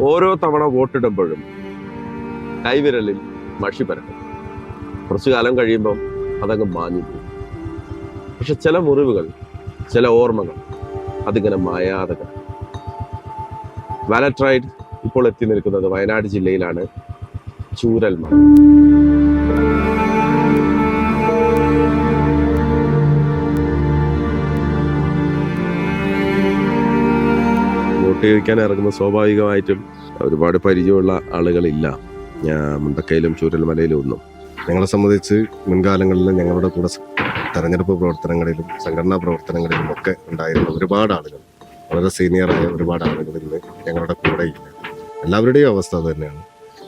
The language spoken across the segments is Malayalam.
ഓരോ തവണ വോട്ടിടുമ്പോഴും കൈവിരലിൽ മഷി പരക്കും. കുറച്ചു കാലം കഴിയുമ്പം അതങ്ങ് മാഞ്ഞു പോകും പക്ഷെ ചില മുറിവുകൾ ചില ഓർമ്മകൾ അതിങ്ങനെ മായാതെ കിടക്കും. റൈഡ് ഇപ്പോൾ എത്തി നിൽക്കുന്നത് വയനാട് ജില്ലയിലാണ് ചൂരൽമല. വോട്ട് ഇറങ്ങുന്ന സ്വാഭാവികമായിട്ടും ഒരുപാട് പരിചയമുള്ള ആളുകളില്ല. മുണ്ടക്കയിലും ചൂരൽമലയിലും ഒന്നും. ഞങ്ങളെ സംബന്ധിച്ച് മുൻകാലങ്ങളിൽ ഞങ്ങളുടെ കൂടെ തെരഞ്ഞെടുപ്പ് പ്രവർത്തനങ്ങളിലും സംഘടനാ പ്രവർത്തനങ്ങളിലും ഒക്കെ ഉണ്ടായിരുന്ന ഒരുപാട് ആളുകൾ. വളരെ സീനിയറായ ഒരുപാട് ആളുകൾ ഇന്ന് ഞങ്ങളുടെ കൂടെ ഇല്ല. എല്ലാവരുടെയും അവസ്ഥ അത് തന്നെയാണ്.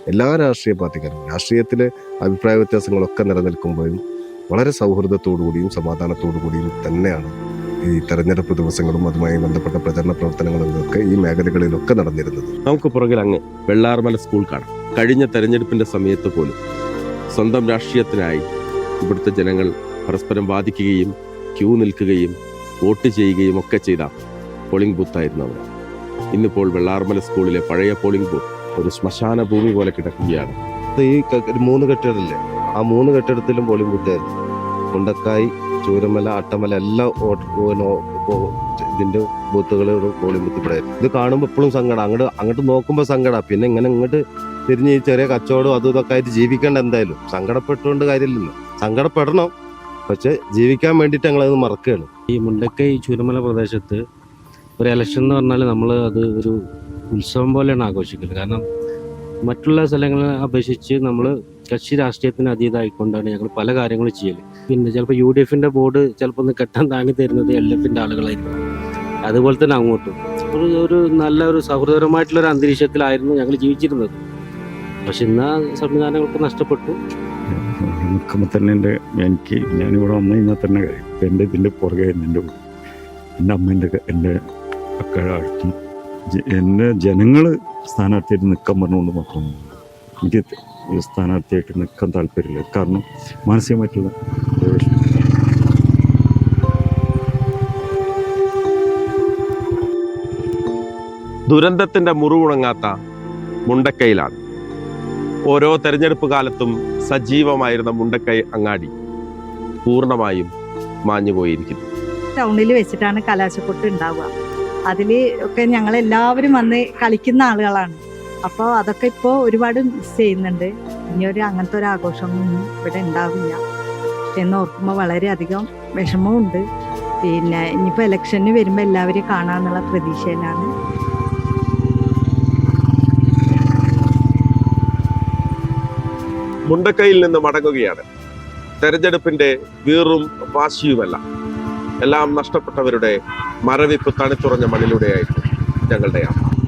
എല്ലാ രാഷ്ട്രീയ പാർട്ടിക്കാരും രാഷ്ട്രീയത്തിലെ അഭിപ്രായ വ്യത്യാസങ്ങളൊക്കെ നിലനിൽക്കുമ്പോഴും വളരെ സൗഹൃദത്തോടു കൂടിയും സമാധാനത്തോടു കൂടിയും തന്നെയാണ് ഈ തെരഞ്ഞെടുപ്പ് ദിവസങ്ങളും അതുമായി ബന്ധപ്പെട്ട പ്രചരണ പ്രവർത്തനങ്ങളും ഒക്കെ ഈ മേഖലകളിലൊക്കെ നടന്നിരുന്നത്. നമുക്ക് പുറകിൽ അങ്ങ് വെള്ളാർമല സ്കൂൾ കാണാം. കഴിഞ്ഞ തെരഞ്ഞെടുപ്പിന്റെ സമയത്ത് പോലും സ്വന്തം രാഷ്ട്രീയത്തിനായി ഇവിടുത്തെ ജനങ്ങൾ പരസ്പരം വാദിക്കുകയും ക്യൂ നിൽക്കുകയും വോട്ട് ചെയ്യുകയും ഒക്കെ ചെയ്ത പോളിംഗ് ബൂത്തായിരുന്നു അവർ ഇന്നിപ്പോൾ വെള്ളാർമല സ്കൂളിലെ പഴയ പോളിംഗ് ബൂത്ത് ഒരു ശ്മശാന ഭൂമി പോലെ കിടക്കുകയാണ്. ഈ ഒരു മൂന്ന് കെട്ടിടമില്ലേ ആ മൂന്ന് കെട്ടിടത്തിലും പോളിംഗ് ബൂത്ത് ആയിരുന്നു. മുണ്ടക്കായി ചൂരമല അട്ടമല എല്ലാം ഇതിന്റെ ബൂത്തുകളും പോളിംഗ് ബൂത്ത് ഇവിടെ. ഇത് കാണുമ്പോൾ എപ്പോഴും സങ്കടം. അങ്ങോട്ട് അങ്ങോട്ട് നോക്കുമ്പോൾ സങ്കടം. പിന്നെ ഇങ്ങനെ ഇങ്ങോട്ട് തിരിഞ്ഞ് ചെറിയ കച്ചവടം അതും ഇതൊക്കെ ആയിട്ട് ജീവിക്കേണ്ട എന്തായാലും. സങ്കടപ്പെട്ടുകൊണ്ട് കാര്യമില്ലല്ലോ. സങ്കടപ്പെടണം. പക്ഷെ ജീവിക്കാൻ വേണ്ടിയിട്ട് ഞങ്ങളത് മറക്കുകയാണ്. ഈ മുണ്ടക്കൈ ചൂരമല പ്രദേശത്ത് ഒരു ഇലക്ഷൻ എന്ന് പറഞ്ഞാൽ നമ്മൾ അത് ഒരു ഉത്സവം പോലെയാണ് ആഘോഷിക്കുന്നത് കാരണം മറ്റുള്ള സ്ഥലങ്ങളെ അപേക്ഷിച്ച് നമ്മൾ കക്ഷി രാഷ്ട്രീയത്തിന് അതീതമായിക്കൊണ്ടാണ് ഞങ്ങൾ പല കാര്യങ്ങളും ചെയ്യൽ പിന്നെ ചിലപ്പോൾ യു ഡി എഫിന്റെ ബോർഡ് ചിലപ്പോൾ ഒന്ന് കെട്ടാൻ താങ്ങി തരുന്നത് എൽ എഫിന്റെ ആളുകളായിരിക്കും. അതുപോലെ തന്നെ അങ്ങോട്ടും. ഒരു ഒരു നല്ല ഒരു സൗഹൃദപരമായിട്ടുള്ള ഒരു അന്തരീക്ഷത്തിലായിരുന്നു ഞങ്ങൾ ജീവിച്ചിരുന്നത്. പക്ഷെ ഇന്ന് ആ സംവിധാനങ്ങൾക്ക് നഷ്ടപ്പെട്ടു. തന്നെ എന്റെ എനിക്ക് ഞാനിവിടെ വന്നു കഴിഞ്ഞാൽ തന്നെ എന്റെ ഇതിന്റെ പുറകെ എന്റെ എന്റെ അമ്മേന്റെ എന്റെ അക്കഴ അടുത്ത് എന്നെ ജനങ്ങൾ സ്ഥാനാർത്ഥിയായിട്ട് നിൽക്കാൻ പറഞ്ഞുകൊണ്ട് മാത്രം എനിക്ക് ഈ സ്ഥാനാർത്ഥിയായിട്ട് നിൽക്കാൻ താല്പര്യമില്ല. കാരണം മാനസികമായിട്ടുള്ള ദുരന്തത്തിന്റെ ദുരന്തത്തിന്റെ മുറിവുണങ്ങാത്ത മുണ്ടക്കൈയിലാണ്. ഓരോ തെരഞ്ഞെടുപ്പ് കാലത്തും സജീവമായിരുന്ന മുണ്ടക്കൈ അങ്ങാടി പൂർണമായും മാഞ്ഞുപോയിരിക്കുന്നു. ടൗണിൽ വെച്ചിട്ടാണ് കലാശക്കൊട്ട് ഉണ്ടാവുക. അതിൽ ഒക്കെ ഞങ്ങൾ എല്ലാവരും വന്ന് കളിക്കുന്ന ആളുകളാണ്. അപ്പോൾ അതൊക്കെ ഇപ്പോൾ ഒരുപാട് മിസ് ചെയ്യുന്നുണ്ട്. ഇനി ഒരു അങ്ങനത്തെ ഒരു ആഘോഷമൊന്നും ഇവിടെ ഉണ്ടാവില്ല. എന്ന് ഓർക്കുമ്പോൾ വളരെയധികം വിഷമമുണ്ട് പിന്നെ ഇനിയിപ്പോൾ ഇലക്ഷന് വരുമ്പോൾ എല്ലാവരെയും കാണാമെന്നുള്ള പ്രതീക്ഷയിലാണ് മുണ്ടക്കയിൽ നിന്ന് മടങ്ങുകയാണ്. തെരഞ്ഞെടുപ്പിന്റെ വീറും വാശിയുമല്ല. എല്ലാം നഷ്ടപ്പെട്ടവരുടെ മരവിപ്പ് തണുത്തുറഞ്ഞ മണ്ണിലൂടെയായിരുന്നു ഞങ്ങളുടെ യാത്ര.